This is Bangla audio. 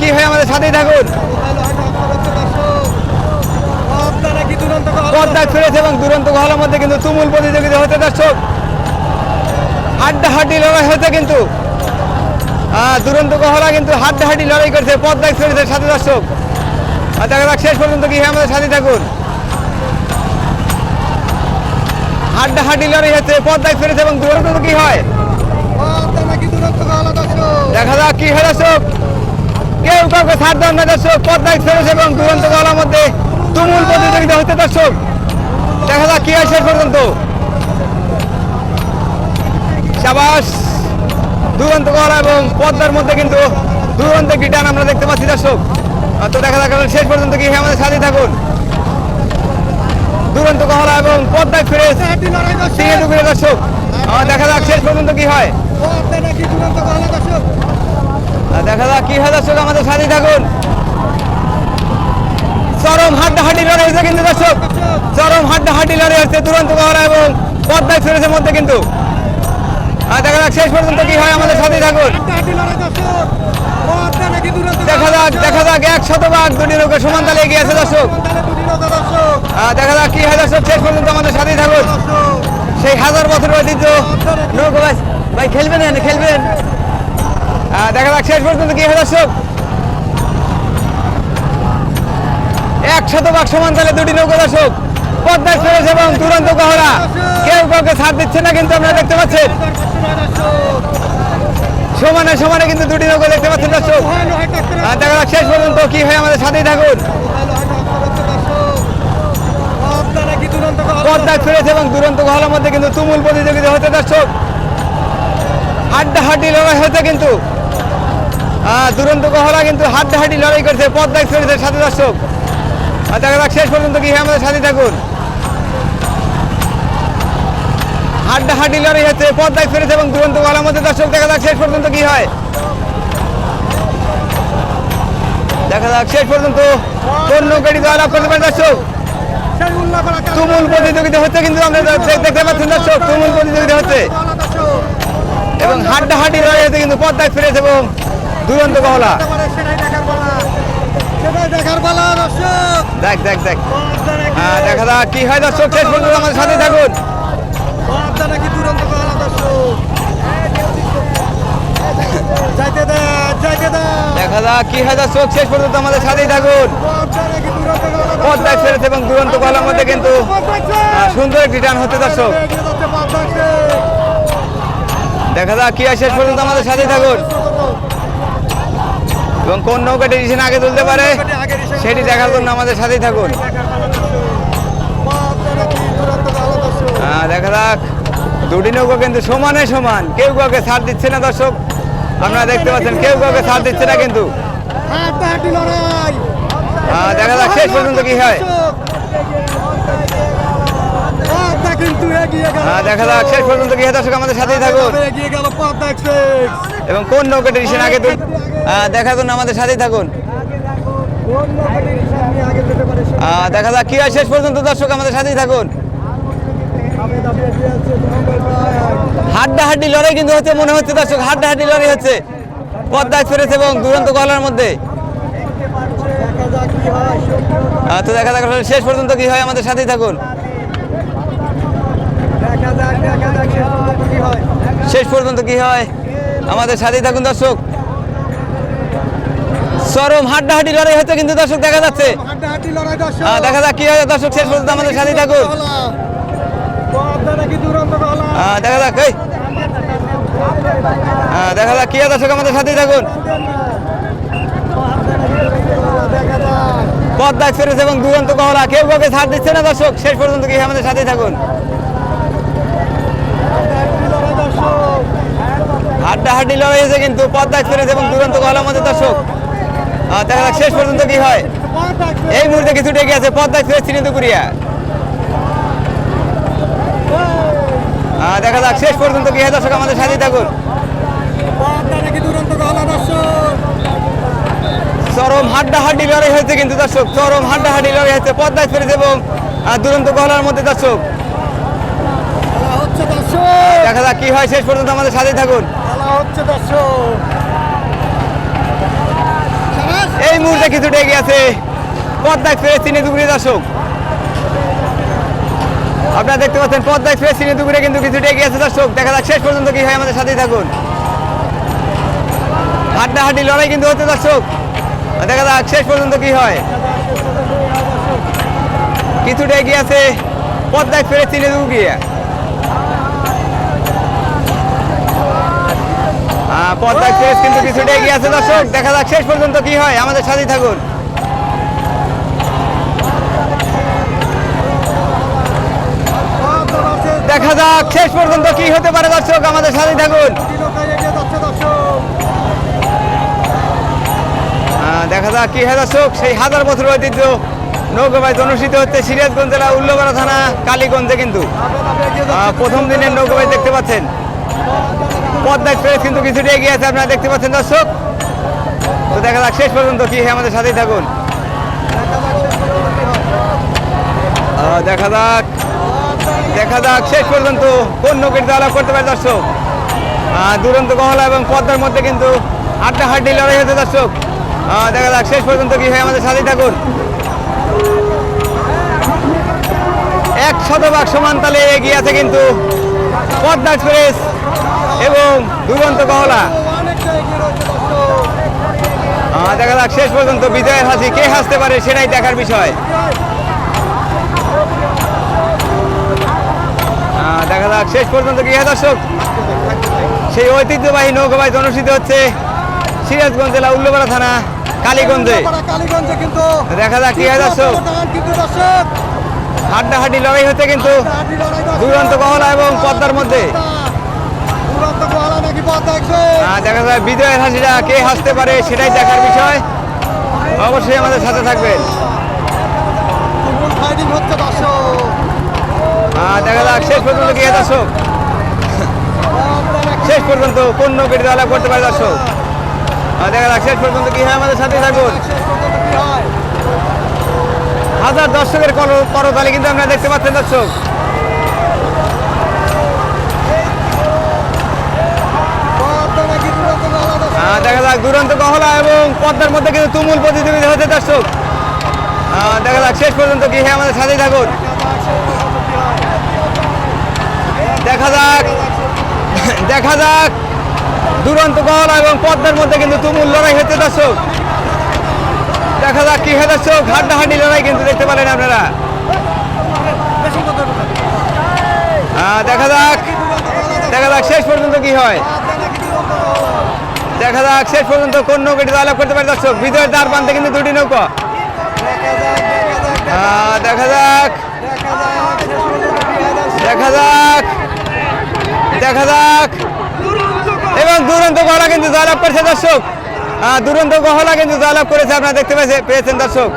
কি হয় আমাদের সাথেই থাকুন। পর্দা ফিরেছে এবং দুরন্ত গহলের মধ্যে কিন্তু তুমুল প্রতিযোগিতা হতে দর্শক। হাড্ডাহাড্ডি লড়াই হতে কিন্তু দুরন্ত গহলা কিন্তু হাড্ডাহাড্ডি লড়াই করছে পর্দায় ফিরেছে সাথে দর্শক। আর দেখা যাক শেষ পর্যন্ত কি হয় আমাদের সাথে থাকুন। হাড্ডাহাড্ডি লড়াই হচ্ছে পর্দায় ফিরেছে এবং দুরন্ত কি হয়? দেখা যাক কি হয় দর্শক। কেউ কাউকে ছাড় দেন না দর্শক। পর্দায় ফিরেছে এবং দুরন্ত গলার মধ্যে তুমুল প্রতিযোগিতা হচ্ছে দর্শক। দেখা যাক কি শেষ পর্যন্ত। সাবাস দুরন্ত গলা এবং পদ্মার মধ্যে কিন্তু দুরন্ত একটি টান আমরা দেখতে পাচ্ছি দর্শক। তো দেখা যাক শেষ পর্যন্ত কি আমাদের সাথে থাকুন। দুরন্ত গহলা এবং পদ্মায় ফিরে দর্শক। দেখা যাক শেষ পর্যন্ত কি হয়। দেখা যাক কি হয় দর্শক, আমাদের সাথে থাকুন। চরম হাড্ডাহাড্ডি লড়াই হয়েছে কিন্তু দর্শক। চরম হাড্ডাহাড্ডি লড়াই হচ্ছে দুরন্ত গহরা এবং পদ্মায় ফিরেছে মধ্যে কিন্তু। দেখা যাক শেষ পর্যন্ত কি হয় আমাদের সাথে থাকুন। দেখা যাক দেখা যাক এক শতভাগ দুটি নৌকা সমান তালে এগিয়ে আছে দর্শক। দেখা যাক কি হয় দর্শক, শেষ পর্যন্ত আমাদের সাথেই থাকুন। সেই হাজার বছর ঐতিহ্য। নৌকা ভাই খেলবেন খেলবেন? দেখা যাক শেষ পর্যন্ত কি হয়, দর্শক। এক শতভাগ সমান তালে দুটি নৌকা, দর্শক। পদ্মায় ফেরেছে এবং দুরন্ত গহরা কেউ কাউকে ছাড় দিচ্ছে না, কিন্তু আপনারা দেখতে পাচ্ছেন। সমানে সমানে কিন্তু দুটি নৌকা দেখতে পাচ্ছেন, দর্শক। দেখা যাক শেষ পর্যন্ত কি হয় আমাদের সাথেই থাকুন। পর্দায় ফিরেছে এবং দুরন্ত গহলের মধ্যে কিন্তু তুমুল প্রতিযোগিতা হতে দর্শক। হাড্ডাহাড্ডি লড়াই হতে কিন্তু। দুরন্ত গহলা কিন্তু হাড্ডাহাড্ডি লড়াই করছে পর্দায় ফিরেছে সাথে দর্শক। আর দেখা যাক শেষ পর্যন্ত কি আমাদের সাথে থাকুন। হাড্ডাহাড্ডি লড়াই হচ্ছে পর্দায় ফিরেছে এবং দুরন্ত গহলার মধ্যে দর্শক, দেখা যাক শেষ পর্যন্ত কি হয়। দেখা যাক শেষ পর্যন্ত কোন নৌকাটি জয়লাভ করতে পারে দর্শক। তুমুল প্রতিযোগিতা হচ্ছে কিন্তু আমরা দেখতে পাচ্ছেন দর্শক, তুমুল প্রতিযোগিতা হচ্ছে। এবং হাড্ডাহাড্ডি লড়াই হচ্ছে কিন্তু পর্দায় ফিরেছে এবং দুরন্ত গহলা। দেখ দেখ দেখ। হ্যাঁ দেখা যাক কি হয় দর্শক শেষ পর্যন্ত আমাদের সাথে থাকুন। দে দে। দেখা যাক কি হয় দর্শক শেষ পর্যন্ত আমাদের সাথেই থাকুন। পর্দায় ফিরেছে এবং দুরন্ত গহলার মধ্যে কিন্তু সুন্দর একটি টান হচ্ছে দর্শক। দেখা যাক কি হয় শেষ পর্যন্ত আমাদের সাথেই থাকুন। এবং কোন নৌকাটি ডিসিশন আগে তুলতে পারে সেটি দেখার জন্য আমাদের সাথেই থাকুন। হ্যাঁ, দেখা যাক। দুটি নৌকা কিন্তু সমানে সমান। কেউ কাউকে ছাড় দিচ্ছে না দর্শক। আপনারা দেখতে পাচ্ছেন কেউ কাউকে ছাড় দিচ্ছে না কিন্তু। হ্যাঁ, দেখা যাক শেষ পর্যন্ত কি হয় কিন্তু এগিয়ে গেল হ্যাঁ, দেখা যাক শেষ পর্যন্ত হয় দর্শক আমাদের সাথেই থাকুন। এবং কোন নৌকাটি ডিসিশন আগে হ্যাঁ, দেখার জন্য আমাদের সাথেই থাকুন। সে হ্যাঁ, দেখা যাক কি হয় শেষ পর্যন্ত দর্শক আমাদের সাথেই থাকুন। প্রায় হাড্ডাহাড্ডি লড়াই কিন্তু হচ্ছে মনে হচ্ছে দর্শক হাড্ডাহাড্ডি লড়াই হচ্ছে। পদ্মায় ফিরেছে এবং দুরন্ত গলার মধ্যে। দেখা হয় তো দেখা যাক শেষ পর্যন্ত কি হয় আমাদের সাথেই থাকুন। দেখা দেখা শেষ পর্যন্ত কি হয়? আমাদের সাথেই থাকুন দর্শক। চরম হাড্ডাহাড্ডি লড়াই হচ্ছে কিন্তু দর্শক দেখা যাচ্ছে। দেখা যাক কি হয় দর্শক, শেষ পর্যন্ত আমাদের সাথেই থাকুন। পদ্মা দেখা যাক দেখা যাক কি হয় দর্শক, আমাদের সাথেই থাকুন। পদ্মায় ফিরেছে এবং দুরন্ত গহলা কেউ কাউকে ছাড় দিচ্ছে না দর্শক, শেষ পর্যন্ত কি আমাদের সাথেই থাকুন হাড্ডাহাড্ডি লড়াই দর্শক হাড্ডাহাড্ডি লড়াই হয়েছে কিন্তু পদ্মায় ফিরেছে এবং দুরন্ত গহলার মধ্যে দর্শক। দেখা যাক শেষ পর্যন্ত কি হয়। এই মুহূর্তে কিছু ডেকে আছে পদ্মায় ফিরে চিনিন্দুকুরিয়া আহ, দেখা যাক শেষ পর্যন্ত কি হয়। দর্শক আমাদের সাথেই থাকুন। পদ্মা চরম হাড্ডাহাড্ডি লড়াই হয়েছে কিন্তু দর্শক চরম হাড্ডাহাড্ডি লড়াই হয়েছে। পদ্মায় ফিরেছে এবং দুরন্ত গহলার মধ্যে দর্শক। হচ্ছে দর্শক। দেখা যাক কি হয় শেষ পর্যন্ত আমাদের সাথেই থাকুন। খেলা হচ্ছে দর্শক। মুহূর্তে কিছুটা এগিয়ে আছে পদ্মা এক্সপ্রেস দর্শক। আপনারা দেখতে পাচ্ছেন পদ্মা এক্সপ্রেস চিনি দুপুরে কিন্তু কিছুটা এগিয়ে আছে দর্শক। দেখা যাক শেষ পর্যন্ত কি হয় আমাদের সাথেই থাকুন। হাড্ডাহাড্ডি লড়াই কিন্তু হচ্ছে দর্শক। দেখা যাক শেষ পর্যন্ত কি হয়। কিছুটা এগিয়ে আছে পদ্মা এক্সপ্রেস চিনি পদ্মা এক্সপ্রেস কিন্তু কিছুটা এগিয়ে আছে। দর্শক, দেখা যাক শেষ পর্যন্ত কি হয়। আমাদের সাথেই থাকুন দেখা যাক শেষ পর্যন্ত কি হতে পারে দর্শক, আমাদের সাথেই থাকুন দেখা যাক কি হয় দর্শক। সেই হাজার বছর ঐতিহ্য নৌকাবাজ অনুষ্ঠিত হচ্ছে সিরাজগঞ্জ জেলা উল্লপাড়া থানা, কালীগঞ্জে কিন্তু। প্রথম দিনের নৌকাবাজ দেখতে পাচ্ছেন। পদ্মা এক্সপ্রেস কিন্তু কিছুটা এগিয়ে আছে আপনারা দেখতে পাচ্ছেন দর্শক। তো দেখা যাক, শেষ পর্যন্ত কি আমাদের সাথেই থাকুন। দেখা যাক দেখা যাক, শেষ পর্যন্ত কোন নৌকের আলাপ করতে পারে দর্শক। দুরন্ত গহলা এবং পদ্মার মধ্যে কিন্তু আড্ডা হাড্ডি লড়াই হয়েছে দর্শক। দেখা যাক, শেষ পর্যন্ত কি হয় আমাদের সাথেই থাকুন। এক শতভাগ সমান তালে এগিয়ে আছে কিন্তু পদ্মা এক্সপ্রেস। এবং দুরন্ত আহ, দেখা যাক শেষ পর্যন্ত বিজয়ের হাসি কে হাসতে পারে সেটাই দেখার বিষয়। দেখা যাক শেষ পর্যন্ত কি দর্শক? সেই ঐতিহ্যবাহী নৌকাবাজ অনুষ্ঠিত হচ্ছে সিরাজগঞ্জ জেলা উল্লপাড়া থানা কালীগঞ্জে। দেখা যাক কি দর্শক। হাড্ডাহাড্ডি লড়াই হচ্ছে কিন্তু দুরন্ত গহলা এবং পদ্মার মধ্যে দুরন্ত গহলা নাকি পদ্মা এক্সপ্রেস আহ, দেখা। যায় বিজয়ের হাসিটা কে হাসতে পারে সেটাই দেখার বিষয়। অবশ্যই আমাদের সাথে থাকবেন। দেখা যাক শেষ পর্যন্ত কি দর্শক? শেষ পর্যন্ত কোন নৌকের আলাপ করতে পারে দর্শক। দেখা যাক শেষ পর্যন্ত কি হয় আমাদের সাথে থাকুন। হাজার দর্শকের কর- করতালি কিন্তু আমরা দেখতে পাচ্ছেন দর্শক পদ্মা নাকি দুরন্ত গহলা দর্শক আহ, দেখা যাক, দুরন্ত গহলা এবং পদ্মার মধ্যে কিন্তু তুমুল প্রতিযোগিতা হচ্ছে দর্শক। দেখা যাক, শেষ পর্যন্ত কি হয় আমাদের সাথেই থাকুন। দেখা যাক দেখা যাক, দুরন্ত গহলা এবং পদ্মার মধ্যে কিন্তু তুমুল লড়াই হচ্ছে দর্শক। দেখা যাক কি হয় দর্শক, হাড্ডাহাড্ডি লড়াই কিন্তু দেখতে পারেন আপনারা। দেখা যাক দেখা যাক শেষ পর্যন্ত কি হয়। দেখা যাক শেষ পর্যন্ত কোন নৌকাটি আলাপ করতে পারে দর্শক। বিজয়ের দ্বার প্রান্তে কিন্তু দুটি নৌকা। দেখা যাক। দেখা যাক। দেখা যাক। এবং দুরন্ত গহলা কিন্তু জয়লাভ করেছে দর্শক। আহ, দুরন্ত গহলা কিন্তু জয়লাভ করেছে আপনারা দেখতে পেয়েছে- পেয়েছেন দর্শক।